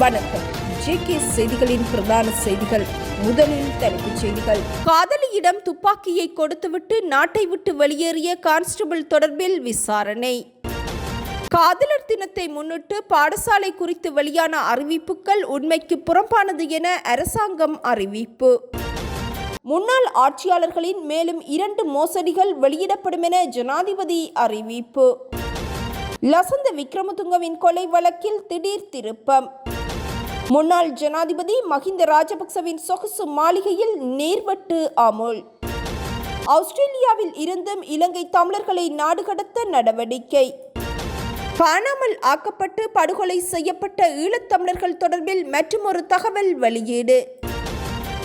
வணக்கம். ஜேகே செய்திகளின் பிரதான செய்திகள். முதலில் தலைப்புச் செய்திகள். காதலியிடம் துப்பாக்கியை கொடுத்துவிட்டு நாட்டை விட்டு வெளியேறிய கான்ஸ்டபிள் தொடர்பில் விசாரணை. காதலர் தினத்தை முன்னிட்டு பாடசாலை குறித்து வெளியான அறிவிப்புகள் உண்மைக்கு புறம்பானது என அரசாங்கம் அறிவிப்பு. முன்னாள் ஆட்சியாளர்களின் மேலும் இரண்டு மோசடிகள் வெளியிடப்படும் என ஜனாதிபதி அறிவிப்பு. லசந்த விக்ரமதுங்கவின் கொலை வழக்கில் திடீர் திருப்பம். முன்னாள் ஜனாதிபதி மஹிந்த ராஜபக்சவின் சொகுசு மாளிகையில் நேர்வட்டு அமுல். ஆஸ்திரேலியாவில் இருந்தும் இலங்கை தமிழர்களை நாடு கடத்த நடவடிக்கை. காணாமல் ஆக்கப்பட்டு படுகொலை செய்யப்பட்ட ஈழத்தமிழர்கள் தொடர்பில் மற்றுமொரு தகவல் வெளியீடு.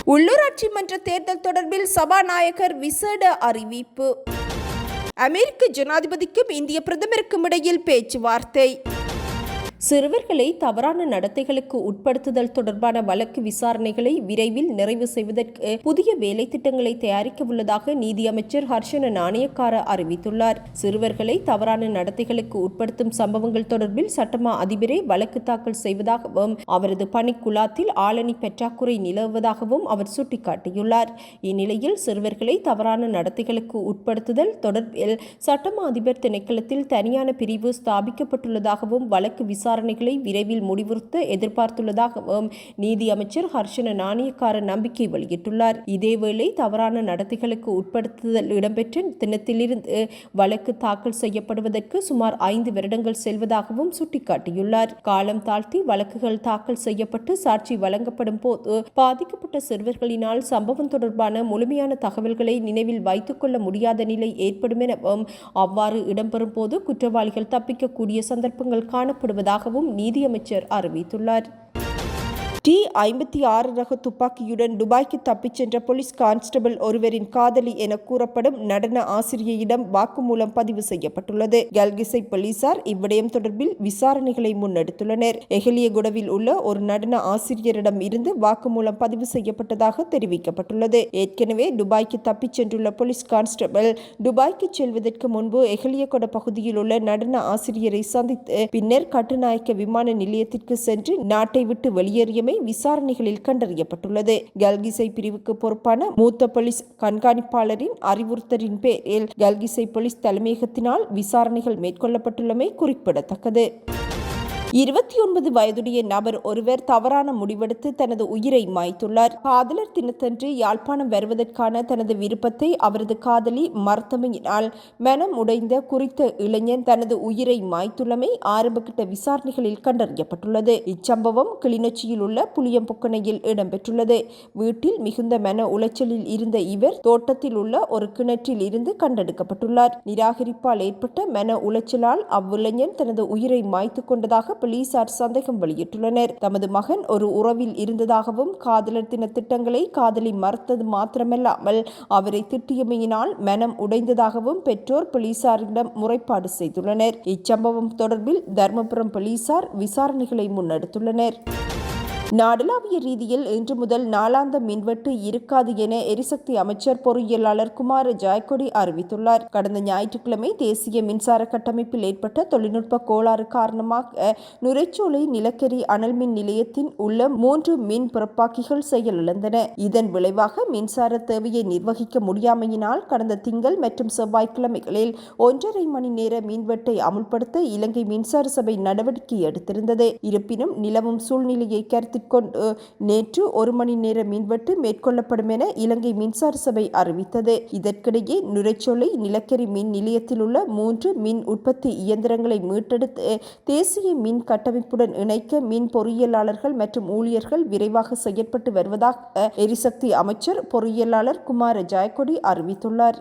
உள்ளூராட்சி மன்ற தேர்தல் தொடர்பில் சபாநாயகர் விசேட அறிவிப்பு. அமெரிக்க ஜனாதிபதிக்கும் இந்திய பிரதமருக்கும் இடையில் பேச்சுவார்த்தை. சிறுவர்களை தவறான நடத்தைகளுக்கு உட்படுத்துதல் தொடர்பான வழக்கு விசாரணைகளை விரைவில் நிறைவு செய்வதற்கு புதிய வேலை திட்டங்களை தயாரிக்க உள்ளதாக நீதியமைச்சர் ஹர்ஷன நாணயக்கார அறிவித்துள்ளார். சிறுவர்களை தவறான நடத்தைகளுக்கு உட்படுத்தும் சம்பவங்கள் தொடர்பில் சட்டமா அதிபரே வழக்கு தாக்கல் செய்வதாகவும் அவரது பணிக்குழாத்தில் ஆளணி பற்றாக்குறை நிலவுவதாகவும் அவர் சுட்டிக்காட்டியுள்ளார். இந்நிலையில் சிறுவர்களை தவறான நடத்தைகளுக்கு உட்படுத்துதல் தொடர்பில் சட்டமா அதிபர் திணைக்களத்தில் தனியான பிரிவு ஸ்தாபிக்கப்பட்டுள்ளதாகவும் வழக்கு விசாரணைகளை விரைவில் முடிவுறுத்த எதிர்பார்த்துள்ளதாகவும் நீதி அமைச்சர் ஹர்ஷன நாணயக்கார நம்பிக்கை வெளியிட்டுள்ளார். இதேவேளை தவறான நடத்தைகளுக்கு உட்படுத்துதல் இடம்பெற்ற தினத்திலிருந்து வழக்கு தாக்கல் செய்யப்படுவதற்கு சுமார் ஐந்து வருடங்கள் செல்வதாகவும் சுட்டிக்காட்டியுள்ளார். காலம் தாழ்த்தி வழக்குகள் தாக்கல் செய்யப்பட்டு சாட்சி வழங்கப்படும் போது பாதிக்கப்பட்ட சிறுவர்களினால் சம்பவம் தொடர்பான முழுமையான தகவல்களை நினைவில் வைத்துக் கொள்ள முடியாத நிலை ஏற்படும் எனவும் அவ்வாறு இடம்பெறும் போது குற்றவாளிகள் தப்பிக்கக்கூடிய சந்தர்ப்பங்கள் காணப்படுவதாக காணப்படுவதாகவும் நீதியமைச்சர் அறிவித்துள்ளார். டி ஐம்பத்தி ஆறு ரக துப்பாக்கியுடன் துபாய்க்கு தப்பிச் சென்ற போலீஸ் கான்ஸ்டபிள் ஒருவரின் காதலி என கூறப்படும் நடன ஆசிரியையிடம் வாக்குமூலம் பதிவு செய்யப்பட்டுள்ளது. கல்கிசை போலீசார் இவ்விடயம் தொடர்பில் விசாரணைகளை முன்னெடுத்துள்ளனர். எகலியகுடவில் உள்ள ஒரு நடன ஆசிரியரிடம் இருந்து வாக்குமூலம் பதிவு செய்யப்பட்டதாக தெரிவிக்கப்பட்டுள்ளது. ஏற்கனவே துபாய்க்கு தப்பிச் சென்றுள்ள போலீஸ் கான்ஸ்டபிள் துபாய்க்கு செல்வதற்கு முன்பு எஹலியகொட பகுதியில் உள்ள நடன ஆசிரியரை சந்தித்து பின்னர் கட்டுநாயக்க விமான நிலையத்திற்கு சென்று நாட்டை விட்டு வெளியேறியமை விசாரணைகளில் கண்டறியப்பட்டுள்ளது. கல்கிசை பிரிவுக்கு பொறுப்பான மூத்த போலீஸ் கண்காணிப்பாளரின் அறிவுறுத்தலின் பேரில் கல்கிசை போலீஸ் தலைமையகத்தினால் விசாரணைகள் மேற்கொள்ளப்பட்டுள்ளமை குறிப்பிடத்தக்கது. இருபத்தி ஒன்பது வயதுடைய நபர் ஒருவர் தவறான முடிவெடுத்து தனது உயிரை மாய்த்துள்ளார். காதலர் தினத்தன்று யாழ்ப்பாணம் வருவதற்கான தனது விருப்பத்தை அவரது காதலி மறுத்தமையினால் மனம் உடைந்த குறித்த இளைஞன் தனது உயிரை மாய்த்துள்ளமை ஆரம்பகட்ட விசாரணைகளில் கண்டறியப்பட்டுள்ளது. இச்சம்பவம் கிளிநொச்சியில் உள்ள புளியம்பொக்கனையில் இடம்பெற்றுள்ளது. வீட்டில் மிகுந்த மன உளைச்சலில் இருந்த இவர் தோட்டத்தில் உள்ள ஒரு கிணற்றில் இருந்து கண்டெடுக்கப்பட்டுள்ளார். நிராகரிப்பால் ஏற்பட்ட மன உளைச்சலால் அவ்விளைஞன் தனது உயிரை மாய்த்து கொண்டதாக போலீசார் சந்தேகம் வெளியிட்டுள்ளனர். தமது மகன் ஒரு உறவில் இருந்ததாகவும் காதலர் தின திட்டங்களை காதலி மறுத்தது மாத்திரமல்லாமல் அவரை திட்டியமையினால் மனம் உடைந்ததாகவும் பெற்றோர் போலீசாரிடம் முறைப்பாடு செய்துள்ளனர். இச்சம்பவம் தொடர்பில் தர்மபுரம் போலீசார் விசாரணைகளை முன்னெடுத்துள்ளனர். நாடளாவிய ரீதியில் இன்று முதல் நாளாந்த மின்வெட்டு இருக்காது என எரிசக்தி அமைச்சர் பொறியியலாளர் குமார் ஜாய்கொடி அறிவித்துள்ளார். கடந்த ஞாயிற்றுக்கிழமை தேசிய மின்சார கட்டமைப்பில் ஏற்பட்ட தொழில்நுட்ப கோளாறு காரணமாக நுரைச்சோலை நிலக்கரி அனல் மின் நிலையத்தின் உள்ள மூன்று மின் பிறப்பாக்கிகள் செயலிழந்தன. இதன் விளைவாக மின்சார தேவையை நிர்வகிக்க முடியாமையினால் கடந்த திங்கள் மற்றும் செவ்வாய்க்கிழமைகளில் ஒன்றரை மணி நேர மின்வெட்டை அமுல்படுத்த இலங்கை மின்சார சபை நடவடிக்கை எடுத்திருந்தது. இருப்பினும் நிலவும் சூழ்நிலையை கருத்தில் கொண்டு நேற்று ஒரு மணி நேர மின்வெட்டு மேற்கொள்ளப்படும் என இலங்கை மின்சார சபை அறிவித்தது. இதற்கிடையே நுரைச்சொலை நிலக்கரி மின் நிலையத்தில் உள்ள மூன்று மின் உற்பத்தி இயந்திரங்களை மீட்டெடுத்து தேசிய மின் கட்டமைப்புடன் இணைக்க மின் பொறியியலாளர்கள் மற்றும் ஊழியர்கள் விரைவாக செயற்பட்டு வருவதாக எரிசக்தி அமைச்சர் பொறியியலாளர் குமார ஜெயக்கொடி அறிவித்துள்ளார்.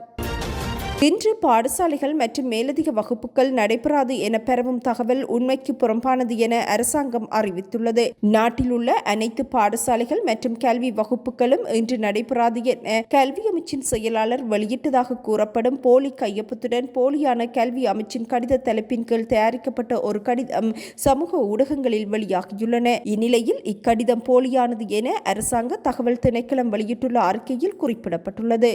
இன்று பாடசாலைகள் மற்றும் மேலதிக வகுப்புகள் நடைபெறாது என பெறவும் தகவல் உண்மைக்கு புறம்பானது என அரசாங்கம் அறிவித்துள்ளது. நாட்டில் உள்ள அனைத்து பாடசாலைகள் மற்றும் கல்வி வகுப்புகளும் இன்று நடைபெறாது என கல்வி அமைச்சின் செயலாளர் வெளியிட்டதாக கூறப்படும் போலி கையொப்பத்துடன் போலியான கல்வி அமைச்சின் கடித தலைப்பின் கீழ் தயாரிக்கப்பட்ட ஒரு கடிதம் சமூக ஊடகங்களில் வெளியாகியுள்ளன. இந்நிலையில் இக்கடிதம் போலியானது என அரசாங்க தகவல் திணைக்களம் வெளியிட்டுள்ள அறிக்கையில் குறிப்பிடப்பட்டுள்ளது.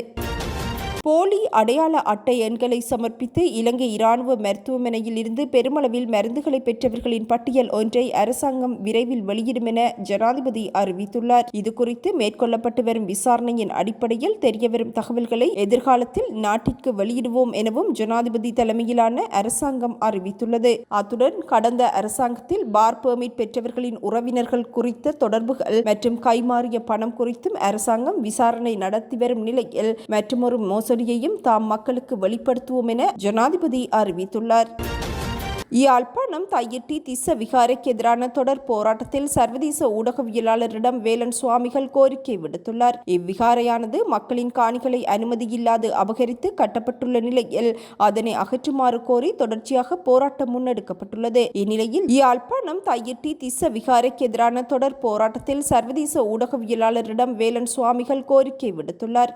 போலி அடையாள அட்டை எண்களை சமர்ப்பித்து இலங்கை இராணுவ மருத்துவமனையில் இருந்து பெருமளவில் மருந்துகளை பெற்றவர்களின் பட்டியல் ஒன்றை அரசாங்கம் விரைவில் வெளியிடும் என ஜனாதிபதி அறிவித்துள்ளார். இதுகுறித்து மேற்கொள்ளப்பட்டு வரும் விசாரணையின் அடிப்படையில் தெரியவரும் தகவல்களை எதிர்காலத்தில் நாட்டிற்கு வெளியிடுவோம் எனவும் ஜனாதிபதி தலைமையிலான அரசாங்கம் அறிவித்துள்ளது. அத்துடன் கடந்த அரசாங்கத்தில் பார் பெர்மிட் பெற்றவர்களின் உறவினர்கள் குறித்த தொடர்புகள் மற்றும் கைமாறிய பணம் குறித்தும் அரசாங்கம் விசாரணை நடத்தி வரும் நிலையில் மற்றுமொரு மோசடியையும் தாம் மக்களுக்கு வெளிப்படுத்துவோம் என ஜனாதிபதி அறிவித்துள்ளார். யாழ்ப்பாணம் தையிட்டி திச விகாரைக்கு எதிரான தொடர் போராட்டத்தில் சர்வதேச ஊடகவியலாளரிடம் வேலன் சுவாமிகள் கோரிக்கை விடுத்துள்ளார். இவ்விகாரையானது மக்களின் காணிகளை அனுமதியில்லாது அபகரித்து கட்டப்பட்டுள்ள நிலையில் அதனை அகற்றுமாறு கோரி தொடர்ச்சியாக போராட்டம் முன்னெடுக்கப்பட்டுள்ளது. இந்நிலையில் யாழ்ப்பாணம் தையிட்டி திச விகாரைக்கு எதிரான தொடர் போராட்டத்தில் சர்வதேச ஊடகவியலாளரிடம் வேலன் சுவாமிகள் கோரிக்கை விடுத்துள்ளார்.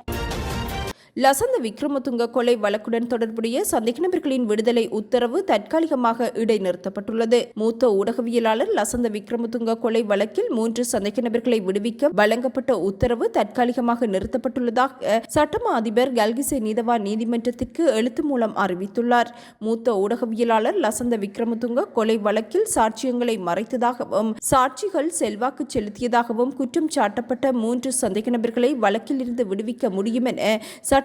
லசந்த விக்ரமதுங்க கொலை வழக்குடன் தொடர்புடைய சந்தேக நபர்களின் விடுதலை உத்தரவு தற்காலிகமாக இடைநிறுத்தப்பட்டுள்ளது. மூத்த ஊடகவியலாளர் லசந்த விக்ரமதுங்க கொலை வழக்கில் மூன்று சந்தேக நபர்களை விடுவிக்க வழங்கப்பட்ட உத்தரவு தற்காலிகமாக நிறுத்தப்பட்டுள்ளதாக சட்டமா அதிபர் கல்கிசே நீதவா நீதிமன்றத்திற்கு எழுத்து மூலம் அறிவித்துள்ளார். மூத்த ஊடகவியலாளர் லசந்த விக்ரமதுங்க கொலை வழக்கில் சாட்சியங்களை மறைத்ததாகவும் சாட்சிகள் செல்வாக்கு செலுத்தியதாகவும் குற்றம் சாட்டப்பட்ட மூன்று சந்தேக நபர்களை வழக்கில் இருந்து விடுவிக்க முடியும் என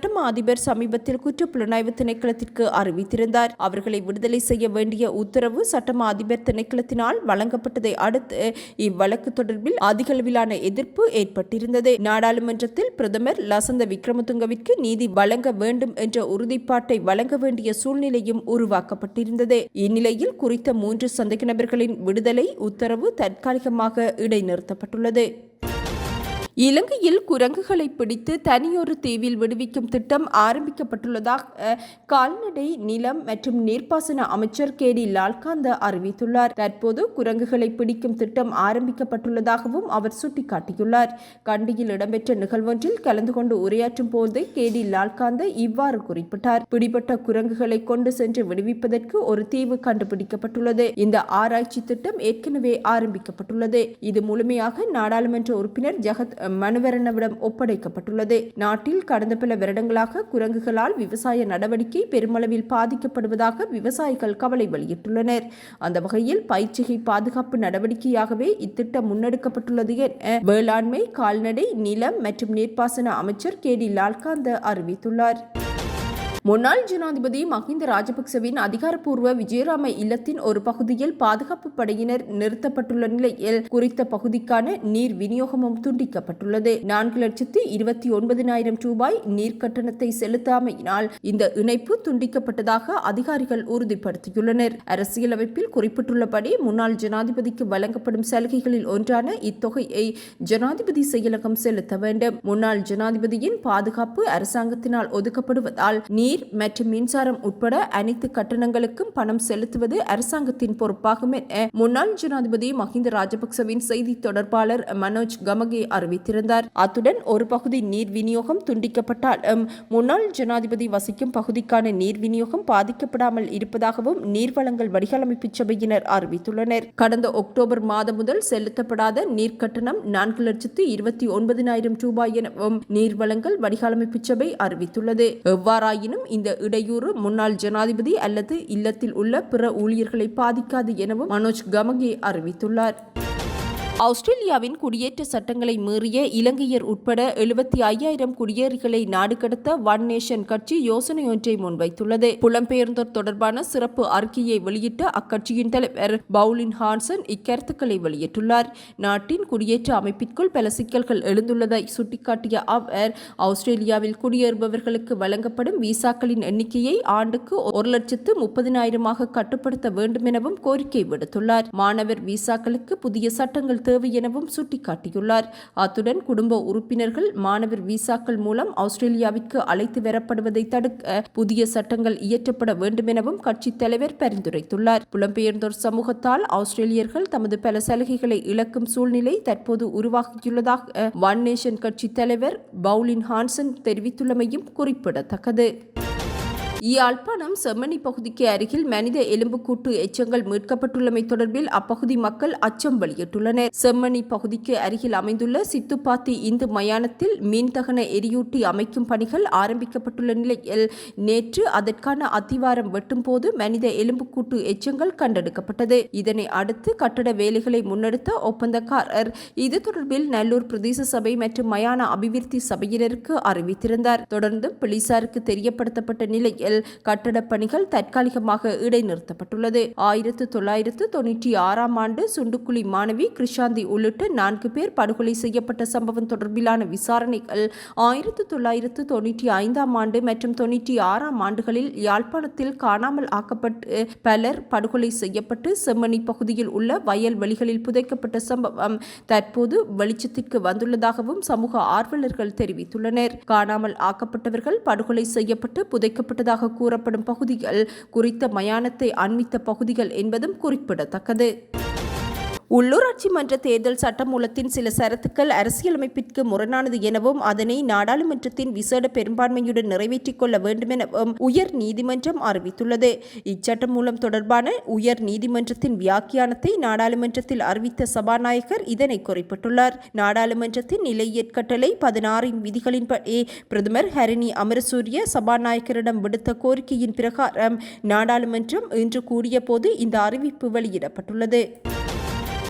சட்டமா அதிபர் சமீபத்தில் குற்றப்புலனாய்வு திணைக்களத்திற்கு அறிவித்திருந்தார். அவர்களை விடுதலை செய்ய வேண்டிய உத்தரவு சட்டமா அதிபர் திணைக்களத்தினால் வழங்கப்பட்டதை அடுத்து இவ்வழக்கு தொடர்பில் அதிகளவிலான எதிர்ப்பு ஏற்பட்டிருந்தது. நாடாளுமன்றத்தில் பிரதமர் லசந்த விக்ரமதுங்கவிற்கு நீதி வழங்க வேண்டும் என்ற உறுதிப்பாட்டை வழங்க வேண்டிய சூழ்நிலையும் உருவாக்கப்பட்டிருந்தது. இந்நிலையில் குறித்த மூன்று சந்தேக நபர்களின் விடுதலை உத்தரவு தற்காலிகமாக இடைநிறுத்தப்பட்டுள்ளது. இலங்கையில் குரங்குகளை பிடித்து தனியொரு தீவில் விடுவிக்கும் திட்டம் ஆரம்பிக்கப்பட்டுள்ளதாக கால்நடை நிலம் மற்றும் நீர்ப்பாசன அமைச்சர் கே. டி. லால்காந்த அறிவித்துள்ளார். தற்போது குரங்குகளை பிடிக்கும் திட்டம் ஆரம்பிக்கப்பட்டுள்ளதாகவும் அவர் சுட்டிக்காட்டியுள்ளார். கண்டியில் இடம்பெற்ற நிகழ்வொன்றில் கலந்து கொண்டு உரையாற்றும் போது கே. டி. லால்காந்த இவ்வாறு குறிப்பிட்டார். பிடிபட்ட குரங்குகளை கொண்டு சென்று விடுவிப்பதற்கு ஒரு தீவு கண்டுபிடிக்கப்பட்டுள்ளது. இந்த ஆராய்ச்சி திட்டம் ஏற்கனவே ஆரம்பிக்கப்பட்டுள்ளது. இது முழுமையாக நாடாளுமன்ற உறுப்பினர் ஜெகத் மனுவரணவிடம் ஒப்படைக்கப்பட்டுள்ளது. நாட்டில் கடந்த பல வருடங்களாக குரங்குகளால் விவசாய நடவடிக்கை பெருமளவில் பாதிக்கப்படுவதாக விவசாயிகள் கவலை வெளியிட்டுள்ளனர். அந்த வகையில் பயிற்சிகை பாதுகாப்பு நடவடிக்கையாகவே இத்திட்டம் முன்னெடுக்கப்பட்டுள்ளது என வேளாண்மை கால்நடை நிலம் மற்றும் நீர்ப்பாசன அமைச்சர் கே டி லால்காந்த அறிவித்துள்ளார். முன்னாள் ஜனாதிபதி மஹிந்த ராஜபக்சவின் அதிகாரப்பூர்வ விஜயராம இல்லத்தின் ஒரு பகுதியில் பாதுகாப்பு படையினர் நிறுத்தப்பட்டுள்ள நிலையில் குறித்த பகுதிக்கான நீர் விநியோகமும் துண்டிக்கப்பட்டுள்ளது. நான்கு லட்சத்து இருபத்தி ஒன்பதினாயிரம் ரூபாய் நீர் கட்டணத்தை செலுத்தாமையினால் இந்த இணைப்பு துண்டிக்கப்பட்டதாக அதிகாரிகள் உறுதிப்படுத்தியுள்ளனர். அரசியலமைப்பில் குறிப்பிட்டுள்ளபடி முன்னாள் ஜனாதிபதிக்கு வழங்கப்படும் சலுகைகளில் ஒன்றான இத்தொகையை ஜனாதிபதி செயலகம் செலுத்த வேண்டும். முன்னாள் ஜனாதிபதியின் பாதுகாப்பு அரசாங்கத்தினால் ஒதுக்கப்படுவதால் நீர் நீர் மற்றும் மின்சாரம் உட்பட அனைத்து கட்டணங்களுக்கும் பணம் செலுத்துவது அரசாங்கத்தின் பொறுப்பாகும் என முன்னாள் ஜனாதிபதி மஹிந்த ராஜபக்சவின் செய்தி தொடர்பாளர் மனோஜ் கமகே அறிவித்திருந்தார். அத்துடன் ஒரு பகுதி நீர் விநியோகம் துண்டிக்கப்பட்டாலும் முன்னாள் ஜனாதிபதி வசிக்கும் பகுதிக்கான நீர் விநியோகம் பாதிக்கப்படாமல் இருப்பதாகவும் நீர்வளங்கள் வடிகாலமைப்பு சபையினர் அறிவித்துள்ளனர். கடந்த அக்டோபர் மாதம் முதல் செலுத்தப்படாத நீர் கட்டணம் நான்கு லட்சத்து இருபத்தி ஒன்பதினாயிரம் ரூபாய் எனவும் நீர்வளங்கள் வடிகாலமைப்பு சபை அறிவித்துள்ளது. எவ்வாறாயினும் இந்த இடையூறு முன்னாள் ஜனாதிபதி அல்லது இல்லத்தில் உள்ள பிற ஊழியர்களை பாதிக்காது எனவும் மனோஜ் கமகே அறிவித்துள்ளார். ஆஸ்திரேலியாவின் குடியேற்ற சட்டங்களை மீறிய இலங்கையர் உட்பட எழுபத்தி ஐயாயிரம் குடியேறிகளை நாடு கடத்த ஒன் நேஷன் கட்சி யோசனை ஒன்றை முன்வைத்துள்ளது. புலம்பெயர்ந்தோர் தொடர்பான சிறப்பு அறிக்கையை வெளியிட்ட அக்கட்சியின் தலைவர் பவுலின் ஹான்சன் இக்கருத்துக்களை வெளியிட்டுள்ளார். நாட்டின் குடியேற்ற அமைப்பிற்குள் பல சிக்கல்கள் எழுந்துள்ளதை சுட்டிக்காட்டிய அவர் ஆஸ்திரேலியாவில் குடியேறுபவர்களுக்கு வழங்கப்படும் விசாக்களின் எண்ணிக்கையை ஆண்டுக்கு ஒரு லட்சத்து முப்பதினாயிரமாக கட்டுப்படுத்த வேண்டும் எனவும் கோரிக்கை விடுத்துள்ளார். மாணவர் விசாக்களுக்கு புதிய சட்டங்கள் தேவை எனவும் சுட்டிக்காட்டியுள்ளார். அத்துடன் குடும்ப உறுப்பினர்கள் மாணவர் விசாக்கள் மூலம் ஆஸ்திரேலியாவிற்கு அழைத்து வரப்படுவதை தடுக்க புதிய சட்டங்கள் இயற்றப்பட வேண்டும் எனவும் கட்சித் தலைவர் பரிந்துரைத்துள்ளார். புலம்பெயர்ந்தோர் சமூகத்தால் ஆஸ்திரேலியர்கள் தமது பல சலுகைகளை இழக்கும் சூழ்நிலை தற்போது உருவாகியுள்ளதாக ஒன் நேஷன் கட்சி தலைவர் பவுலின் ஹான்சன் தெரிவித்துள்ளமையும் குறிப்பிடத்தக்கது. யாழ்ப்பாணம் செம்மணி பகுதிக்கு அருகில் மனித எலும்புக்கூட்டு எச்சங்கள் மீட்கப்பட்டுள்ளமை தொடர்பில் அப்பகுதி மக்கள் அச்சம் வெளியிட்டுள்ளனர். செம்மணி பகுதிக்கு அருகில் அமைந்துள்ள சித்துப்பாத்தி இந்து மயானத்தில் மீன்தகன எரியூட்டி அமைக்கும் பணிகள் ஆரம்பிக்கப்பட்டுள்ள நிலையில் நேற்று அதற்கான அத்திவாரம் வெட்டும் போது மனித எலும்புக்கூட்டு எச்சங்கள் கண்டெடுக்கப்பட்டது. இதனை அடுத்து கட்டட வேலைகளை முன்னெடுத்த ஒப்பந்தக்காரர் இது தொடர்பில் நல்லூர் பிரதேச சபை மற்றும் மயான அபிவிருத்தி சபையினருக்கு அறிவித்திருந்தார். தொடர்ந்து போலீசாருக்கு தெரியப்படுத்தப்பட்ட நிலையில் கட்டடப் பணிகள் தற்காலிகமாக இடைநிறுத்தப்பட்டுள்ளது. ஆயிரத்து தொள்ளாயிரத்து தொன்னூற்றி ஆறாம் ஆண்டு சுண்டுக்குழி மாணவி கிருஷாந்தி உள்ளிட்ட நான்கு பேர் படுகொலை செய்யப்பட்ட சம்பவம் தொடர்பிலான விசாரணைகள் ஆயிரத்து தொள்ளாயிரத்து தொன்னூற்றி ஐந்தாம் ஆண்டு மற்றும் தொன்னூற்றி ஆறாம் ஆண்டுகளில் யாழ்ப்பாணத்தில் காணாமல் ஆக்கப்பட்டு பலர் படுகொலை செய்யப்பட்டு செம்மணி பகுதியில் உள்ள வயல்வெளிகளில் புதைக்கப்பட்ட சம்பவம் தற்போது வெளிச்சத்திற்கு வந்துள்ளதாகவும் சமூக ஆர்வலர்கள் தெரிவித்துள்ளனர். காணாமல் ஆக்கப்பட்டவர்கள் படுகொலை செய்யப்பட்டு புதைக்கப்பட்டதாக கூறப்படும் பகுதிகள் குறித்த மயானத்தை அண்மித்த பகுதிகள் என்பதும் குறிப்பிடத்தக்கது. உள்ளூராட்சி மன்ற தேர்தல் சட்டமூலத்தின் சில சரத்துக்கள் அரசியலமைப்பிற்கு முரணானது எனவும் அதனை நாடாளுமன்றத்தின் விசேட பெரும்பான்மையுடன் நிறைவேற்றிக் கொள்ள வேண்டும் எனவும் உயர் நீதிமன்றம் அறிவித்துள்ளது. இச்சட்டமூலம் தொடர்பான உயர் நீதிமன்றத்தின் வியாக்கியானத்தை நாடாளுமன்றத்தில் அறிவித்த சபாநாயகர் இதனை குறிப்பிட்டுள்ளார். நாடாளுமன்றத்தின் நிலையற்கட்டளை பதினாறின் விதிகளின்படி பிரதமர் ஹரிணி அமரசூரிய சபாநாயகரிடம் விடுத்த கோரிக்கையின் பிரகாரம் நாடாளுமன்றம் இன்று கூடிய போது இந்த அறிவிப்பு வெளியிடப்பட்டுள்ளது.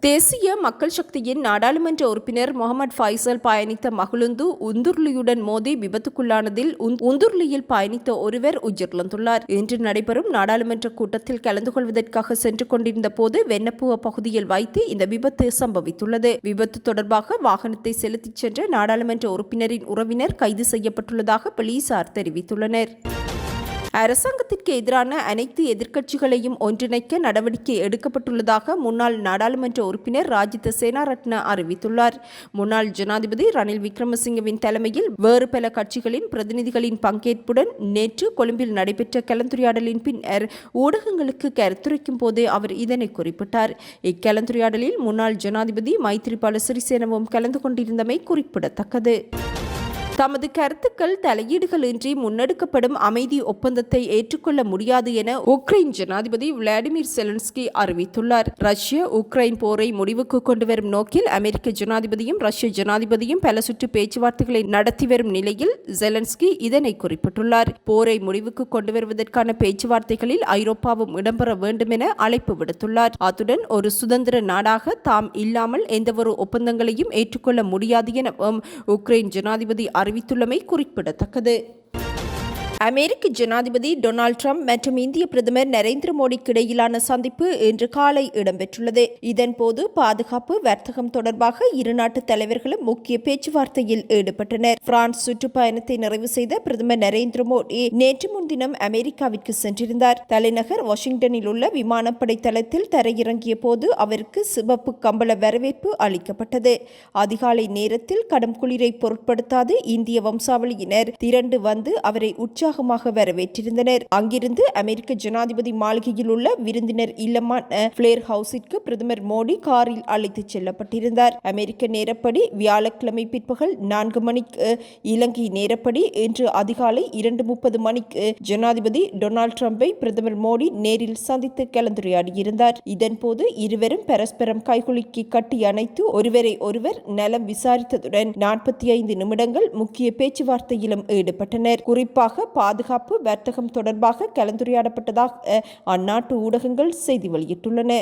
தேசிய மக்கள் சக்தியின் நாடாளுமன்ற உறுப்பினர் முகமது ஃபைசல் பயணித்த மகளுந்து உந்துர்லியுடன் மோதி விபத்துக்குள்ளானதில் உந்துர்லியில் பயணித்த ஒருவர் உயிரிழந்துள்ளார். இன்று நடைபெறும் நாடாளுமன்ற கூட்டத்தில் கலந்து கொள்வதற்காக சென்று கொண்டிருந்த போது வெண்ணப்புவ பகுதியில் வைத்து இந்த விபத்து சம்பவித்துள்ளது. விபத்து தொடர்பாக வாகனத்தை செலுத்திச் சென்ற நாடாளுமன்ற உறுப்பினரின் உறவினர் கைது செய்யப்பட்டுள்ளதாக போலீசார் தெரிவித்துள்ளனர். அரசாங்கத்திற்கு எதிரான அனைத்து எதிர்க்கட்சிகளையும் ஒன்றிணைக்க நடவடிக்கை எடுக்கப்பட்டுள்ளதாக முன்னாள் நாடாளுமன்ற உறுப்பினர் ராஜித சேனாரட்ன அறிவித்துள்ளார். முன்னாள் ஜனாதிபதி ரணில் விக்ரமசிங்கவின் தலைமையில் வேறு பல கட்சிகளின் பிரதிநிதிகளின் பங்கேற்புடன் நேற்று கொழும்பில் நடைபெற்ற கலந்துரையாடலின் பின்னர் ஊடகங்களுக்கு கருத்துரைக்கும் போது அவர் இதனை குறிப்பிட்டார். இக்கலந்துரையாடலில் முன்னாள் ஜனாதிபதி மைத்ரிபால சிறிசேனவும் கலந்து கொண்டிருந்தமை குறிப்பிடத்தக்கது. தமது கருத்துக்கள் தலையீடுகளின்றி முன்னெடுக்கப்படும் அமைதி ஒப்பந்தத்தை ஏற்றுக்கொள்ள முடியாது என உக்ரைன் ஜனாதிபதி விளாடிமிர் செலன்ஸ்கி அறிவித்துள்ளார். ரஷ்ய உக்ரைன் போரை முடிவுக்கு கொண்டுவரும் நோக்கில் அமெரிக்க ஜனாதிபதியும் ரஷ்ய ஜனாதிபதியும் பல சுற்று பேச்சுவார்த்தைகளை நடத்தி வரும் நிலையில் ஜெலன்ஸ்கி இதனை குறிப்பிட்டுள்ளார். போரை முடிவுக்கு கொண்டு வருவதற்கான பேச்சுவார்த்தைகளில் ஐரோப்பாவும் இடம்பெற வேண்டும் என அழைப்பு விடுத்துள்ளார். அத்துடன் ஒரு சுதந்திர நாடாக தாம் இல்லாமல் எந்தவொரு ஒப்பந்தங்களையும் ஏற்றுக்கொள்ள முடியாது எனவும் உக்ரைன் ஜனாதிபதி அறிவித்துள்ளமை குறிப்பிடத்தக்கது. அமெரிக்க ஜனாதிபதி டொனால்ட் ட்ரம்ப் மற்றும் இந்திய பிரதமர் நரேந்திர மோடிக்கு இடையிலான சந்திப்பு இன்று காலை இடம்பெற்றுள்ளது. இதன்போது பாதுகாப்பு வர்த்தகம் தொடர்பாக இரு நாட்டு தலைவர்களும் முக்கிய பேச்சுவார்த்தையில் ஈடுபட்டனர். பிரான்ஸ் சுற்றுப்பயணத்தை நிறைவு செய்த பிரதமர் நரேந்திர மோடி நேற்று முன்தினம் அமெரிக்காவிற்கு சென்றிருந்தார். தலைநகர் வாஷிங்டனில் உள்ள விமானப்படை தளத்தில் தரையிறங்கிய போது அவருக்கு சிவப்பு கம்பள வரவேற்பு அளிக்கப்பட்டது. அதிகாலை நேரத்தில் கடும் குளிரை பொருட்படுத்தாது இந்திய வம்சாவளியினர் திரண்டு வந்து அவரை உற்சாக உற்சாகமாக வரவேற்றிருந்தனர். அங்கிருந்து அமெரிக்க ஜனாதிபதி மாளிகையில் உள்ள விருந்தினர் இல்லமான பிளேர் ஹவுஸிற்கு பிரதமர் மோடி காரில் அழைத்துச் செல்லப்பட்டிருந்தார். அமெரிக்க நேரப்படி வியாழக்கிழமை பிற்பகல் நான்கு மணிக்கு இலங்கை நேரப்படி இன்று அதிகாலை இரண்டு முப்பது மணிக்கு ஜனாதிபதி டொனால்டு டிரம்பை பிரதமர் மோடி நேரில் சந்தித்து கலந்துரையாடியிருந்தார். இதன்போது இருவரும் பரஸ்பரம் கைகுலுக்கி கட்டி அணைத்து ஒருவரை ஒருவர் நலம் விசாரித்ததுடன் நாற்பத்தி ஐந்து நிமிடங்கள் முக்கிய பேச்சுவார்த்தையிலும் ஈடுபட்டனர். குறிப்பாக பாதுகாப்பு வர்த்தகம் தொடர்பாக கலந்துரையாடப்பட்டதாக அந்நாட்டு ஊடகங்கள் செய்தி வெளியிட்டுள்ளன.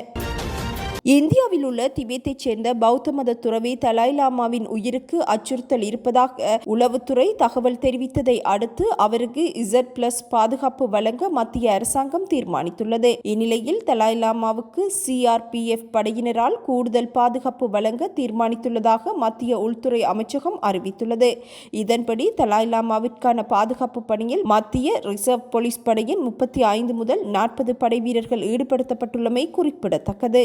இந்தியாவில் உள்ள திபெத்தைச் சேர்ந்த பௌத்த மத துறவி தலாய் லாமாவின் உயிருக்கு அச்சுறுத்தல் இருப்பதாக உளவுத்துறை தகவல் தெரிவித்ததை அடுத்து அவருக்கு இசட் பிளஸ் பாதுகாப்பு வழங்க மத்திய அரசாங்கம் தீர்மானித்துள்ளது. இந்நிலையில் தலாய் லாமாவுக்கு சிஆர்பிஎஃப் படையினரால் கூடுதல் பாதுகாப்பு வழங்க தீர்மானித்துள்ளதாக மத்திய உள்துறை அமைச்சகம் அறிவித்துள்ளது. இதன்படி தலாய் லாமாவிற்கான பாதுகாப்பு பணியில் மத்திய ரிசர்வ் போலீஸ் படையின் முப்பத்தி ஐந்து முதல் நாற்பது படை வீரர்கள் ஈடுபடுத்தப்பட்டுள்ளமை குறிப்பிடத்தக்கது.